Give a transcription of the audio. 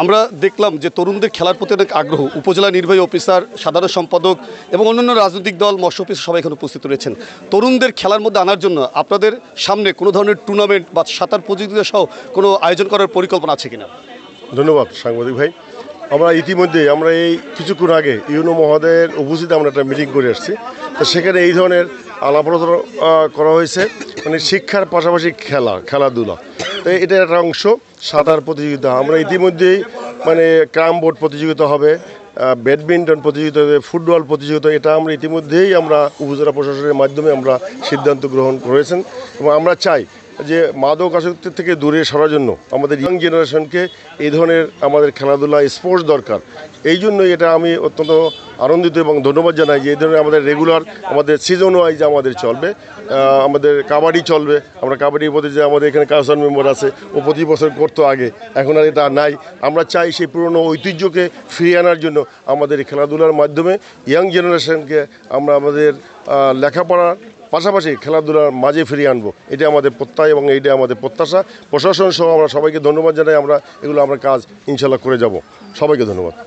আমরা দেখলাম যে তরুণদের খেলার প্রতি অনেক আগ্রহ। উপজেলা নির্বাহী অফিসার, সাধারণ সম্পাদক এবং অন্যান্য রাজনৈতিক দল, মৎস্য অফিসার সবাই এখানে উপস্থিত রয়েছেন। তরুণদের খেলার মধ্যে আনার জন্য আপনাদের সামনে কোনো ধরনের টুর্নামেন্ট বা সাঁতার প্রতিযোগিতা সহ কোনো আয়োজন করার পরিকল্পনা আছে কিনা? ধন্যবাদ, সাংবাদিক ভাই। আমরা ইতিমধ্যে, আমরা এই কিছুক্ষণ আগে ইউনো মহোদয়ের উপস্থিতি আমরা একটা মিটিং করে আসছি। তো সেখানে এই ধরনের আলাপ করা হয়েছে। মানে শিক্ষার পাশাপাশি খেলা, খেলাধুলা। এটা একটা অংশ, সাঁতার প্রতিযোগিতা। আমরা ইতিমধ্যেই মানে ক্রাম বোর্ড প্রতিযোগিতা হবে ব্যাডমিন্টন প্রতিযোগিতা হবে, ফুটবল প্রতিযোগিতা, এটা আমরা ইতিমধ্যেই আমরা উপজেলা প্রশাসনের মাধ্যমে আমরা সিদ্ধান্ত গ্রহণ করেছেন। এবং আমরা চাই যে মাদক আসক্তি থেকে দূরে সরার জন্য আমাদের ইয়াং জেনারেশনকে এই ধরনের আমাদের খেলাধুলা স্পোর্টস দরকার। এই জন্যই এটা আমি অত্যন্ত আনন্দিত এবং ধন্যবাদ জানাই যে এই ধরনের আমাদের রেগুলার আমাদের সিজন ওয়াইজ আমাদের চলবে। আমাদের কাবাডি চলবে। আমরা কাবাডির প্রতি যে আমাদের এখানে কাউসার মেম্বার আছে। ও প্রতি বছর করতো আগে। এখন আর এটা নাই। আমরা চাই সেই পুরনো ঐতিহ্যকে ফিরিয়ে আনার জন্য আমাদের খেলাধুলার মাধ্যমে ইয়াং জেনারেশনকে আমরা আমাদের লেখাপড়ার পাশাপাশি খেলাধুলার মাঝে ফিরিয়ে আনব। এটা আমাদের প্রত্যয় এবং এইটা আমাদের প্রত্যাশা। প্রশাসন সহ আমরা সবাইকে ধন্যবাদ জানাই। আমরা এগুলো আমরা কাজ ইনশাল্লাহ করে যাব। সবাইকে ধন্যবাদ।